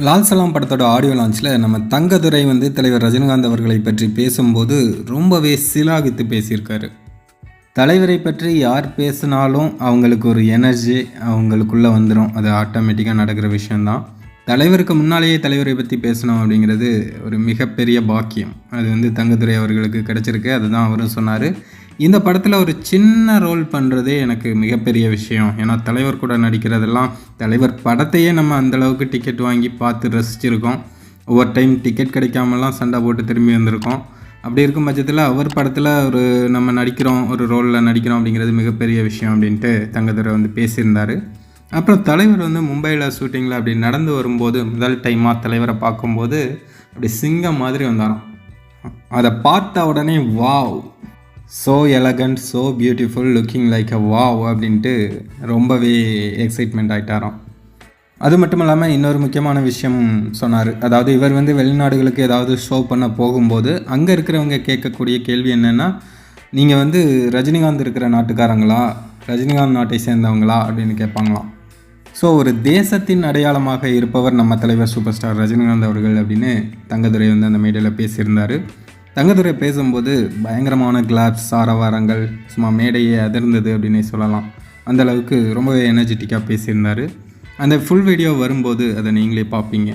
லால் சலாம் படத்தோட ஆடியோ லான்ச்சில் நம்ம தங்கதுரை வந்து தலைவர் ரஜினிகாந்த் அவர்களை பற்றி பேசும்போது ரொம்பவே சிலாகித்து பேசியிருக்காரு. தலைவரை பற்றி யார் பேசினாலும் அவங்களுக்கு ஒரு எனர்ஜி அவங்களுக்குள்ளே வந்துடும் அது ஆட்டோமேட்டிக்காக நடக்கிற விஷயந்தான் தலைவருக்கு முன்னாலேயே தலைவரை பற்றி பேசணும் அப்படிங்கிறது ஒரு மிகப்பெரிய பாக்கியம். அது வந்து தங்கதுரை அவர்களுக்கு கிடச்சிருக்கு. அதுதான் அவரும் சொன்னார். இந்த படத்தில் ஒரு சின்ன ரோல் பண்ணுறதே எனக்கு மிகப்பெரிய விஷயம். ஏன்னா தலைவர் கூட நடிக்கிறதெல்லாம் தலைவர் படத்தையே நம்ம அந்தளவுக்கு டிக்கெட் வாங்கி பார்த்து ரசிச்சிருக்கோம். ஒவ்வொரு டைம் டிக்கெட் கிடைக்காமலாம் சண்டை போட்டு திரும்பி வந்திருக்கோம். அப்படி இருக்கும் பட்சத்தில் அவர் படத்தில் ஒரு நம்ம நடிக்கிறோம் ஒரு ரோலில் நடிக்கிறோம் அப்படிங்கிறது மிகப்பெரிய விஷயம் அப்படின்ட்டு தங்கதுரை வந்து பேசியிருந்தார். அப்புறம் தலைவர் வந்து மும்பையில் ஷூட்டிங்கில் அப்படி நடந்து வரும்போது முதல் டைமாக தலைவரை பார்க்கும்போது அப்படி சிங்கம் மாதிரி வந்தாராம். அதை பார்த்த உடனே wow so elegant so beautiful looking like a wow அப்படின்ட்டு ரொம்பவே எக்ஸைட்மெண்ட் ஆகிட்டாராம் அது மட்டும் இல்லாமல் இன்னொரு முக்கியமான விஷயம் சொன்னார். அதாவது இவர் வந்து வெளிநாடுகளுக்கு ஏதாவது ஷோ பண்ண போகும்போது அங்கே இருக்கிறவங்க கேட்கக்கூடிய கேள்வி என்னென்னா நீங்கள் வந்து ரஜினிகாந்த் இருக்கிற நாட்டுக்காரங்களா? ரஜினிகாந்த் நாட்டை சேர்ந்தவங்களா? அப்படின்னு கேட்பாங்களாம். ஸோ ஒரு தேசத்தின் அடையாளமாக இருப்பவர் நம்ம தலைவர் சூப்பர் ஸ்டார் ரஜினிகாந்த் அவர்கள் அப்படின்னு தங்கதுரை வந்து அந்த மேடையில் பேசியிருந்தார். தங்கதுரை பேசும்போது பயங்கரமான கிளாப்ஸ் ஆரவாரங்கள் சும்மா மேடையே அதிர்ந்தது அப்படின்னே சொல்லலாம். அந்த அளவுக்கு ரொம்பவே எனர்ஜெட்டிக்காக பேசியிருந்தார். அந்த ஃபுல் வீடியோ வரும்போது அதை நீங்களே பார்ப்பீங்க.